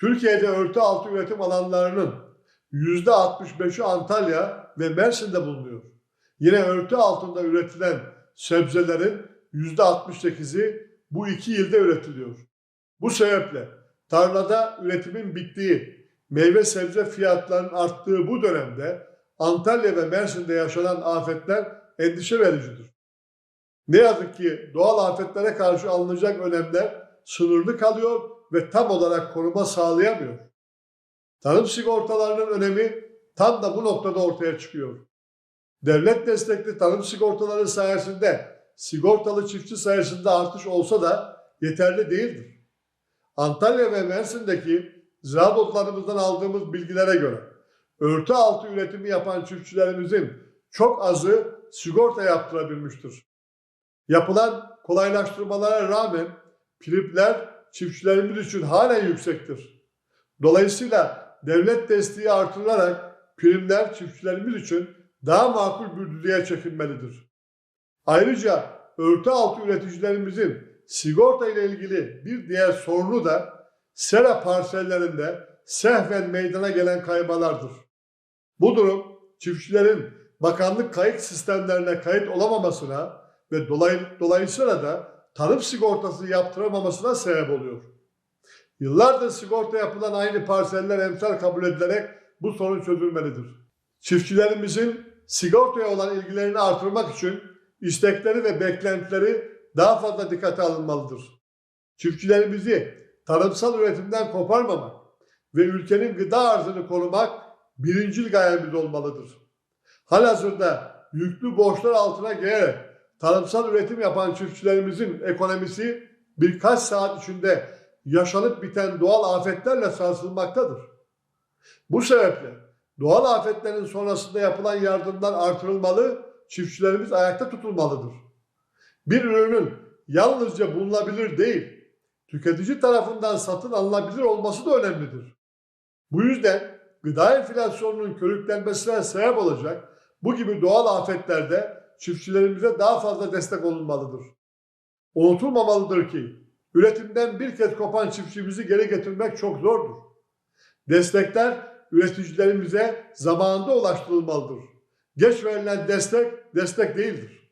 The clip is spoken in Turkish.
Türkiye'de örtü altı üretim alanlarının %65'i Antalya ve Mersin'de bulunuyor. Yine örtü altında üretilen sebzelerin %68'i bu iki ilde üretiliyor. Bu sebeple tarlada üretimin bittiği, meyve sebze fiyatlarının arttığı bu dönemde Antalya ve Mersin'de yaşanan afetler endişe vericidir. Ne yazık ki doğal afetlere karşı alınacak önlemler sınırlı kalıyor ve tam olarak koruma sağlayamıyor. Tarım sigortalarının önemi tam da bu noktada ortaya çıkıyor. Devlet destekli tarım sigortaları sayesinde sigortalı çiftçi sayısında artış olsa da yeterli değildir. Antalya ve Mersin'deki ziraat otlarımızdan aldığımız bilgilere göre örtü altı üretimi yapan çiftçilerimizin çok azı sigorta yaptırabilmiştir. Yapılan kolaylaştırmalara rağmen primler çiftçilerimiz için halen yüksektir. Dolayısıyla devlet desteği artırılarak primler çiftçilerimiz için daha makul bir düzeye çekilmelidir. Ayrıca örtü altı üreticilerimizin sigorta ile ilgili bir diğer sorunu da sera parsellerinde sehven meydana gelen kaymalardır. Bu durum çiftçilerin bakanlık kayıt sistemlerine kayıt olamamasına ve dolay, dolayısıyla da tarım sigortası yaptıramamasına sebep oluyor. Yıllardır sigorta yapılan aynı parseller emsal kabul edilerek bu sorun çözülmelidir. Çiftçilerimizin sigortaya olan ilgilerini artırmak için istekleri ve beklentileri daha fazla dikkate alınmalıdır. Çiftçilerimizi tarımsal üretimden koparmamak ve ülkenin gıda arzını korumak birincil gayemiz olmalıdır. Halihazırda yüklü borçlar altına girerek tarımsal üretim yapan çiftçilerimizin ekonomisi birkaç saat içinde yaşanıp biten doğal afetlerle sarsılmaktadır. Bu sebeple doğal afetlerin sonrasında yapılan yardımlar artırılmalı, çiftçilerimiz ayakta tutulmalıdır. Bir ürünün yalnızca bulunabilir değil, tüketici tarafından satın alınabilir olması da önemlidir. Bu yüzden gıda enflasyonunun körüklenmesine sebep olacak bu gibi doğal afetlerde çiftçilerimize daha fazla destek olunmalıdır. Unutulmamalıdır ki üretimden bir kez kopan çiftçimizi geri getirmek çok zordur. Destekler üreticilerimize zamanında ulaştırılmalıdır. Geç verilen destek destek değildir.